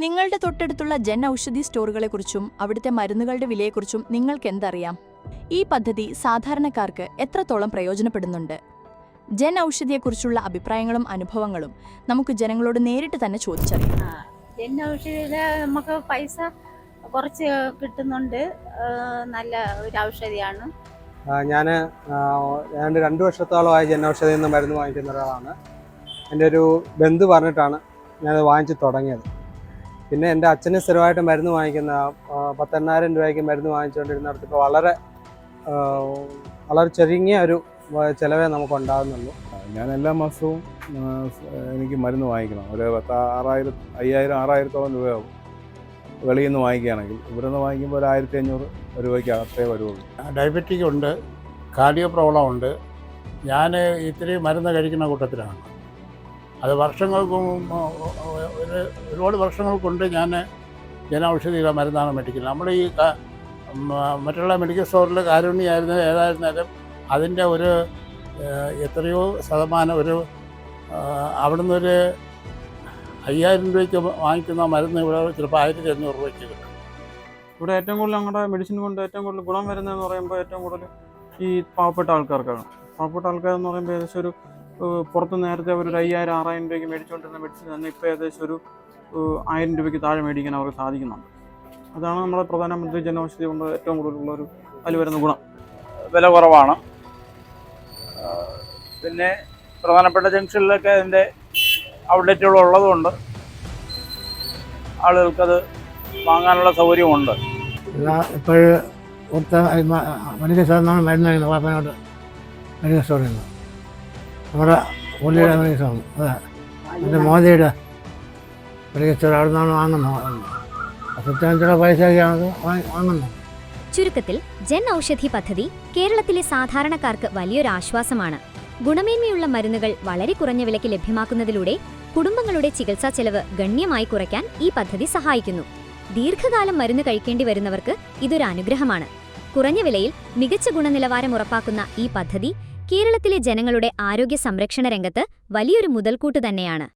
നിങ്ങളുടെ തൊട്ടടുത്തുള്ള ജൻ ഔഷധി സ്റ്റോറുകളെക്കുറിച്ചും അവിടുത്തെ മരുന്നുകളുടെ വിലയെക്കുറിച്ചും നിങ്ങൾക്ക് എന്തറിയാം ഈ പദ്ധതി സാധാരണക്കാർക്ക് എത്രത്തോളം പ്രയോജനപ്പെടുന്നുണ്ട്? ജൻ ഔഷധിയെക്കുറിച്ചുള്ള അഭിപ്രായങ്ങളും അനുഭവങ്ങളും നമുക്ക് ജനങ്ങളോട് നേരിട്ട് തന്നെ ചോദിച്ചറിയാം. ജൻ ഔഷധിയിൽ നമുക്ക് പൈസ കുറച്ച് കിട്ടുന്നുണ്ട്. നല്ല ഒരു ഔഷധിയാണ്. ഞാൻ ഏതാണ്ട് രണ്ട് വർഷത്തോളമായി ജനൌഷധിയിൽ നിന്ന് മരുന്ന് വാങ്ങിക്കുന്ന ഒരാളാണ്. എന്റെ ഒരു ബന്ധു പറഞ്ഞിട്ടാണ് ഞാനത് വാങ്ങിച്ച് തുടങ്ങിയത്. പിന്നെ എന്റെ അച്ഛന് സ്ഥിരമായിട്ട് മരുന്ന് വാങ്ങിക്കുന്ന പത്തെണ്ണായിരം രൂപയ്ക്ക് മരുന്ന് വാങ്ങിച്ചുകൊണ്ടിരുന്നിടത്ത് ഇപ്പോൾ വളരെ വളരെ ചെറുങ്ങിയ ഒരു ചിലവേ നമുക്ക് ഉണ്ടാകുന്നുള്ളൂ. ഞാൻ എല്ലാ മാസവും എനിക്ക് മരുന്ന് വാങ്ങിക്കണം. ഒരു പത്ത് ആറായിരം അയ്യായിരം ആറായിരത്തോളം രൂപയാവും വെളിയിൽ നിന്ന് വാങ്ങിക്കുകയാണെങ്കിൽ. ഇവിടെ നിന്ന് വാങ്ങിക്കുമ്പോൾ ഒരു ആയിരത്തി അഞ്ഞൂറ് രൂപയ്ക്ക് അകത്തേ വരുള്ളൂ. ഡയബറ്റിക് ഉണ്ട് കാർഡിയോ പ്രോബ്ലം ഉണ്ട്. ഞാൻ ഇത്തിരി മരുന്ന് കഴിക്കുന്ന കൂട്ടത്തിലാണ്. അത് വർഷങ്ങൾക്ക് ഒരു ഒരുപാട് വർഷങ്ങൾ കൊണ്ട് ഞാൻ ജനൌഷധിയുടെ മരുന്നാണ് മേടിക്കുന്നത്. നമ്മൾ ഈ മറ്റുള്ള മെഡിക്കൽ സ്റ്റോറിൽ കാരുണ്യായിരുന്നു ഏതായിരുന്നാലും അതിന്റെ ഒരു എത്രയോ ശതമാനം ഒരു അവിടുന്ന് ഒരു അയ്യായിരം രൂപയ്ക്ക് വാങ്ങിക്കുന്ന മരുന്ന് ഇവിടെ ചിലപ്പോൾ ആയിരത്തി അഞ്ഞൂറ് രൂപയ്ക്ക് കിട്ടും. ഇവിടെ ഏറ്റവും കൂടുതൽ ഞങ്ങളുടെ മെഡിസിൻ കൊണ്ട് ഏറ്റവും കൂടുതൽ ഗുണം വരുന്നതെന്ന് പറയുമ്പോൾ ഏറ്റവും കൂടുതൽ ഈ പാവപ്പെട്ട ആൾക്കാർക്കാണ്. പാവപ്പെട്ട ആൾക്കാരെന്ന് പറയുമ്പോൾ ഏകദേശം ഒരു പുറത്ത് നേരത്തെ ഒരു അയ്യായിരം ആറായിരം രൂപയ്ക്ക് മേടിച്ചുകൊണ്ടിരുന്ന മെഡിസിൻ തന്നെ ഇപ്പോൾ ഏകദേശം ഒരു ആയിരം രൂപയ്ക്ക് താഴെ മേടിക്കാൻ അവർക്ക് സാധിക്കുന്നുണ്ട്. അതാണ് നമ്മുടെ പ്രധാനമന്ത്രി ജനൌഷധി കൊണ്ട് ഏറ്റവും കൂടുതലുള്ള ഒരു അതിൽ വരുന്ന ഗുണം. വില കുറവാണ്. പിന്നെ പ്രധാനപ്പെട്ട ജംഗ്ഷനിലൊക്കെ അതിന്റെ ഔട്ട്ലെറ്റുകൾ ഉള്ളതുകൊണ്ട് ആളുകൾക്കത് വാങ്ങാനുള്ള സൗകര്യമുണ്ട്. ഇപ്പോഴും കൊടുത്ത മെഡിക്കൽ സ്റ്റോറിൽ വാപ്പനോട് മരുന്ന് സ്റ്റോറിൽ നിന്ന് നമ്മുടെ പുള്ളിയുടെ അങ്ങനെ അതെ. എന്റെ മോദിയുടെ സ്റ്റോർ അവിടെ നിന്നാണ് വാങ്ങുന്നത് പത്തഞ്ചുള്ള പൈസയൊക്കെയാണ് വാങ്ങുന്നത്. ചുരുക്കത്തിൽ ജൻ ഔഷധി പദ്ധതി കേരളത്തിലെ സാധാരണക്കാർക്ക് വലിയൊരു ആശ്വാസമാണ്. ഗുണമേന്മയുള്ള മരുന്നുകൾ വളരെ കുറഞ്ഞ വിലയ്ക്ക് ലഭ്യമാക്കുന്നതിലൂടെ കുടുംബങ്ങളുടെ ചികിത്സാ ചെലവ് ഗണ്യമായി കുറയ്ക്കാൻ ഈ പദ്ധതി സഹായിക്കുന്നു. ദീർഘകാലം മരുന്ന് കഴിക്കേണ്ടി വരുന്നവർക്ക് ഇതൊരു അനുഗ്രഹമാണ്. കുറഞ്ഞ വിലയിൽ മികച്ച ഗുണനിലവാരം ഉറപ്പാക്കുന്ന ഈ പദ്ധതി കേരളത്തിലെ ജനങ്ങളുടെ ആരോഗ്യ സംരക്ഷണ രംഗത്ത് വലിയൊരു മുതൽക്കൂട്ട് തന്നെയാണ്.